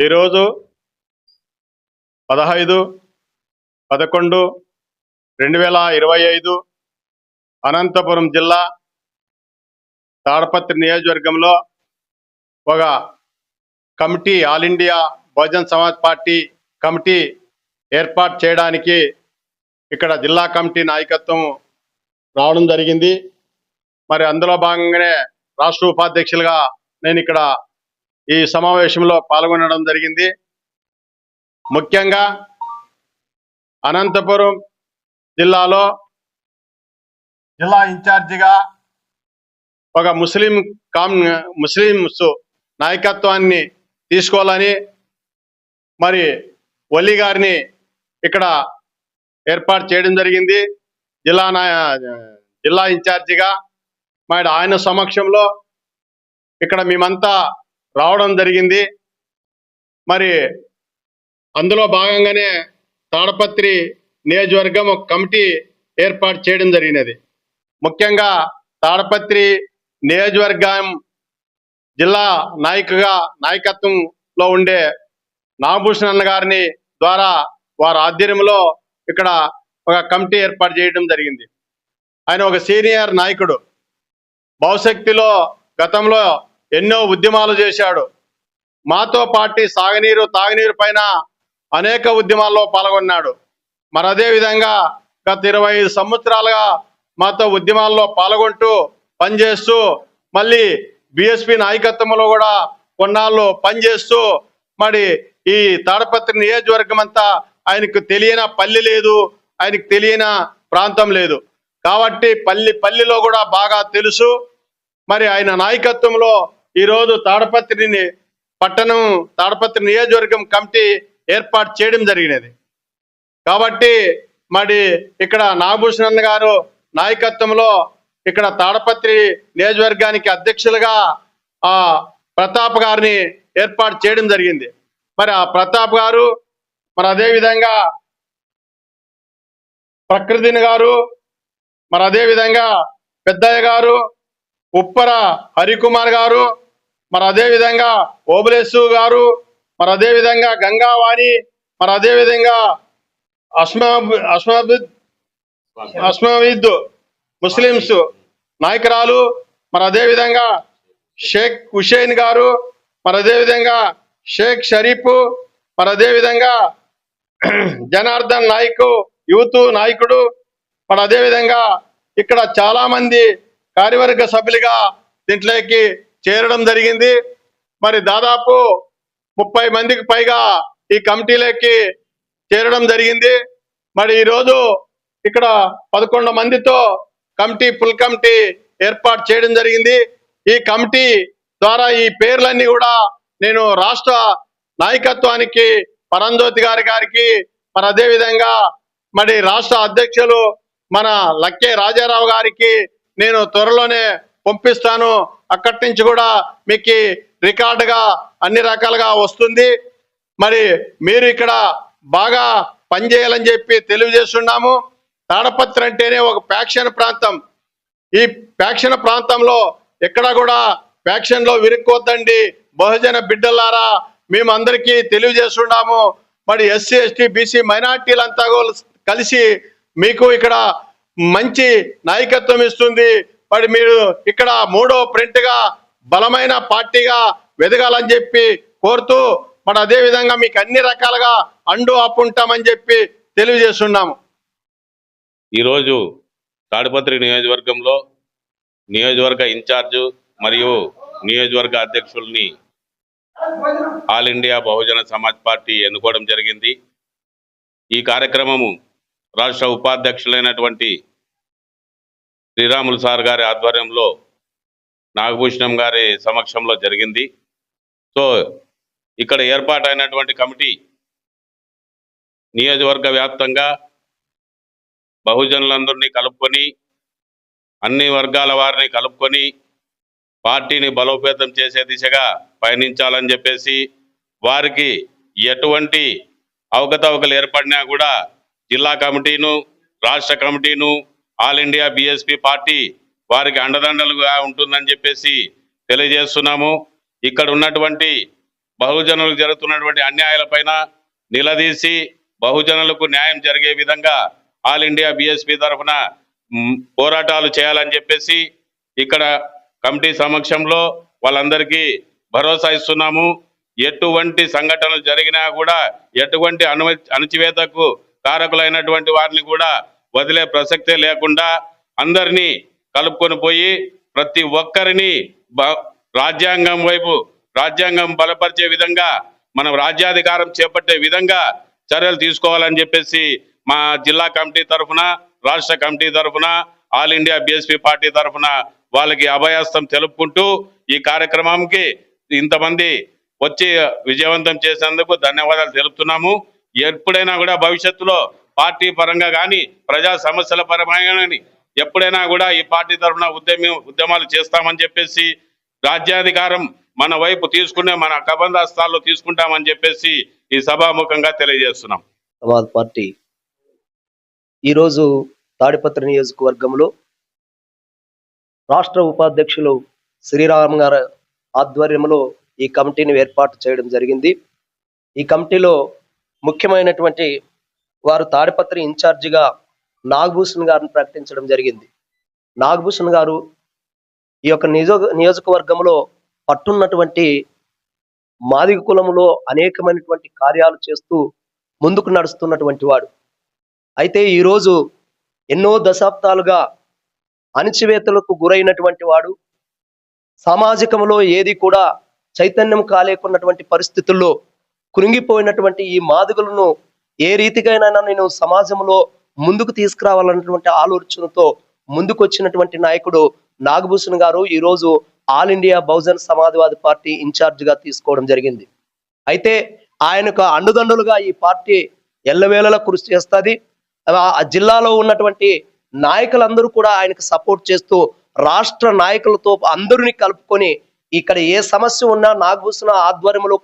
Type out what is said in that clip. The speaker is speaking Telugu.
ఈరోజు పదహైదు పదకొండు రెండు వేల ఇరవై ఐదు అనంతపురం జిల్లా తాడపత్రి నియోజకవర్గంలో ఒక committee all India Bahujan Samaj party committee ఏర్పాటు చేయడానికి ఇక్కడ జిల్లా కమిటీ నాయకత్వం రావడం జరిగింది. మరి అందులో భాగంగానే రాష్ట్ర ఉపాధ్యక్షులుగా నేను ఇక్కడ ఈ సమావేశంలో పాల్గొనడం జరిగింది. ముఖ్యంగా అనంతపురం జిల్లాలో జిల్లా ఇన్ఛార్జిగా ఒక ముస్లిం కామ్ ముస్లింస్ నాయకత్వాన్ని తీసుకోవాలని మరి ఒలి గారిని ఇక్కడ ఏర్పాటు చేయడం జరిగింది. జిల్లా నాయ జిల్లా ఇన్ఛార్జిగా మరి ఆయన సమక్షంలో ఇక్కడ మేమంతా రావడం జరిగింది. మరి అందులో భాగంగానే తాడపత్రి నియోజకవర్గం ఒక కమిటీ ఏర్పాటు చేయడం జరిగినది. ముఖ్యంగా తాడపత్రి నియోజకవర్గం జిల్లా నాయకుగా నాయకత్వంలో ఉండే నాగభూషణ్ అన్న గారిని ద్వారా వారి ఆధ్వర్యంలో ఇక్కడ ఒక కమిటీ ఏర్పాటు చేయడం జరిగింది. ఆయన ఒక సీనియర్ నాయకుడు. భవిష్యత్తులో గతంలో ఎన్నో ఉద్యమాలు చేశాడు. మాతో పార్టీ సాగునీరు తాగునీరు పైన అనేక ఉద్యమాల్లో పాల్గొన్నాడు. మరి అదే విధంగా గత ఇరవై ఐదు సంవత్సరాలుగా మాతో ఉద్యమాల్లో పాల్గొంటూ పనిచేస్తూ మళ్ళీ బిఎస్పి నాయకత్వంలో కూడా కొన్నాళ్ళు పనిచేస్తూ మరి ఈ తాడపత్రి నియోజకవర్గం అంతా ఆయనకు తెలియని పల్లి లేదు ఆయనకు తెలియని ప్రాంతం లేదు. కాబట్టి పల్లి పల్లిలో కూడా బాగా తెలుసు. మరి ఆయన నాయకత్వంలో ఈరోజు తాడపత్రిని పట్టణం తాడపత్రి నియోజకవర్గం కమిటీ ఏర్పాటు చేయడం జరిగినది. కాబట్టి మరి ఇక్కడ నాగభూషణ్ గారు నాయకత్వంలో ఇక్కడ తాడపత్రి నియోజకవర్గానికి అధ్యక్షులుగా ఆ ప్రతాప్ గారిని ఏర్పాటు చేయడం జరిగింది. మరి ఆ ప్రతాప్ గారు మరి అదే విధంగా ప్రకృతిని గారు మరి అదే విధంగా పెద్దయ్య గారు ఉప్పర హరికుమార్ గారు మరి అదే విధంగా ఓబులేసు గారు మరి అదే విధంగా గంగావాణి మరి అదే విధంగా అస్మా అస్మాబిద్ అస్మావిద్ ముస్లిమ్స్ నాయకురాలు మరి అదే విధంగా షేక్ హుషేన్ గారు మరి అదే విధంగా షేక్ షరీఫ్ మరి అదే విధంగా జనార్దన్ నాయక్ యూత్ నాయకుడు మరి అదే విధంగా ఇక్కడ చాలామంది కార్యవర్గ సభ్యులుగా దీంట్లోకి చేరడం జరిగింది. మరి దాదాపు ముప్పై మందికి పైగా ఈ కమిటీలోకి చేరడం జరిగింది. మరి ఈరోజు ఇక్కడ పదకొండు మందితో కమిటీ ఫుల్ కమిటీ ఏర్పాటు చేయడం జరిగింది. ఈ కమిటీ ద్వారా ఈ పేర్లన్నీ కూడా నేను రాష్ట్ర నాయకత్వానికి పరంజ్యోతి గారి గారికి మరి అదే విధంగా మరి రాష్ట్ర అధ్యక్షులు మన లక్కే రాజారావు గారికి నేను త్వరలోనే పంపిస్తాను. అక్కడి నుంచి కూడా మీకు రికార్డుగా అన్ని రకాలుగా వస్తుంది. మరి మీరు ఇక్కడ బాగా పనిచేయాలని చెప్పి తెలియజేస్తున్నాము. తాడపత్రి అంటేనే ఒక ప్యాక్షన్ ప్రాంతం. ఈ ప్యాక్షన్ ప్రాంతంలో ఎక్కడ కూడా ప్యాక్షన్లో విరుక్కోద్దండి. బహుజన బిడ్డలారా మేము అందరికీ తెలియజేస్తున్నాము. మరి ఎస్సీ ఎస్టీ బీసీ మైనార్టీలంతా కలిసి మీకు ఇక్కడ మంచి నాయకత్వం ఇస్తుంది. మరి మీరు ఇక్కడ మూడో ప్రింట్గా బలమైన పార్టీగా వెదగాలని చెప్పి కోరుతూ మరి అదే విధంగా మీకు అన్ని రకాలుగా అండు అప్పుంటామని చెప్పి తెలియజేస్తున్నాము. ఈరోజు తాడిపత్రి నియోజకవర్గంలో నియోజకవర్గ ఇన్ఛార్జు మరియు నియోజకవర్గ అధ్యక్షుల్ని all India Bahujan Samaj party ఎన్నుకోవడం జరిగింది. ఈ కార్యక్రమము రాష్ట్ర ఉపాధ్యక్షులైనటువంటి శ్రీరాములు సార్ గారి ఆధ్వర్యంలో నాగభూషణం గారి సమక్షంలో జరిగింది. సో ఇక్కడ ఏర్పాటైనటువంటి కమిటీ నియోజకవర్గ వ్యాప్తంగా బహుజనులందరినీ కలుపుకొని అన్ని వర్గాల వారిని కలుపుకొని పార్టీని బలోపేతం చేసే దిశగా పయనించాలని చెప్పేసి వారికి ఎటువంటి అవకతవకలు ఏర్పడినా కూడా జిల్లా కమిటీను రాష్ట్ర కమిటీను ఆల్ ఇండియా బిఎస్పి పార్టీ వారికి అండదండలుగా ఉంటుందని చెప్పేసి తెలియజేస్తున్నాము. ఇక్కడ ఉన్నటువంటి బహుజనులకు జరుగుతున్నటువంటి అన్యాయాలపైన నిలదీసి బహుజనులకు న్యాయం జరిగే విధంగా ఆల్ ఇండియా బిఎస్పి తరఫున పోరాటాలు చేయాలని చెప్పేసి ఇక్కడ కమిటీ సమక్షంలో వాళ్ళందరికీ భరోసా ఇస్తున్నాము. ఎటువంటి సంఘటనలు జరిగినా కూడా ఎటువంటి అను అణచివేతకు కారకులైనటువంటి వారిని కూడా వదిలే ప్రసక్తే లేకుండా అందరినీ కలుపుకొని పోయి ప్రతి ఒక్కరిని బ- రాజ్యాంగం వైపు రాజ్యాంగం బలపరిచే విధంగా మనం రాజ్యాధికారం చేపట్టే విధంగా చర్యలు తీసుకోవాలని చెప్పేసి మా జిల్లా కమిటీ తరఫున రాష్ట్ర కమిటీ తరఫున ఆల్ ఇండియా బీఎస్పీ పార్టీ తరఫున వాళ్ళకి అభయాస్తం తెలుపుకుంటూ ఈ కార్యక్రమంకి ఇంతమంది వచ్చి విజయవంతం చేసినందుకు ధన్యవాదాలు తెలుపుతున్నాము. ఎప్పుడైనా కూడా భవిష్యత్తులో పార్టీ పరంగా కానీ ప్రజా సమస్యల పరంగా కానీ ఎప్పుడైనా కూడా ఈ పార్టీ తరఫున ఉద్యమ ఉద్యమాలు చేస్తామని చెప్పేసి రాజ్యాధికారం మన వైపు తీసుకునే మన కబంధాస్తాల్లో తీసుకుంటామని చెప్పేసి ఈ సభాముఖంగా తెలియజేస్తున్నాం. సమాజ్ పార్టీ ఈరోజు తాడిపత్రి నియోజకవర్గంలో రాష్ట్ర ఉపాధ్యక్షులు శ్రీరామ్ గారి ఆధ్వర్యంలో ఈ కమిటీని ఏర్పాటు చేయడం జరిగింది. ఈ కమిటీలో ముఖ్యమైనటువంటి వారు తాడిపత్రి ఇన్ఛార్జిగా నాగభూషణ్ గారిని ప్రకటించడం జరిగింది. నాగభూషణ్ గారు ఈ యొక్క నియోజక నియోజకవర్గంలో పట్టున్నటువంటి మాదిగ కులంలో అనేకమైనటువంటి కార్యాలు చేస్తూ ముందుకు నడుస్తున్నటువంటి వాడు. అయితే ఈరోజు ఎన్నో దశాబ్దాలుగా అణచివేతలకు గురైనటువంటి వాడు సామాజికంలో ఏది కూడా చైతన్యం కాలేకున్నటువంటి పరిస్థితుల్లో కృంగిపోయినటువంటి ఈ మాదిగలను ఏ రీతికైనా నేను సమాజంలో ముందుకు తీసుకురావాలన్నటువంటి ఆలోచనతో ముందుకు వచ్చినటువంటి నాయకుడు నాగభూషణ్ గారు ఈరోజు all India Bahujan Samajwadi party ఇన్ఛార్జ్గా తీసుకోవడం జరిగింది. అయితే ఆయనకు అండుదండలుగా ఈ పార్టీ ఎల్లవేళలా కృషి చేస్తుంది. ఆ జిల్లాలో ఉన్నటువంటి నాయకులందరూ కూడా ఆయనకు సపోర్ట్ చేస్తూ రాష్ట్ర నాయకులతో అందరిని కలుపుకొని ఇక్కడ ఏ సమస్య ఉన్నా నాగభూషణ ఆధ్వర్యంలో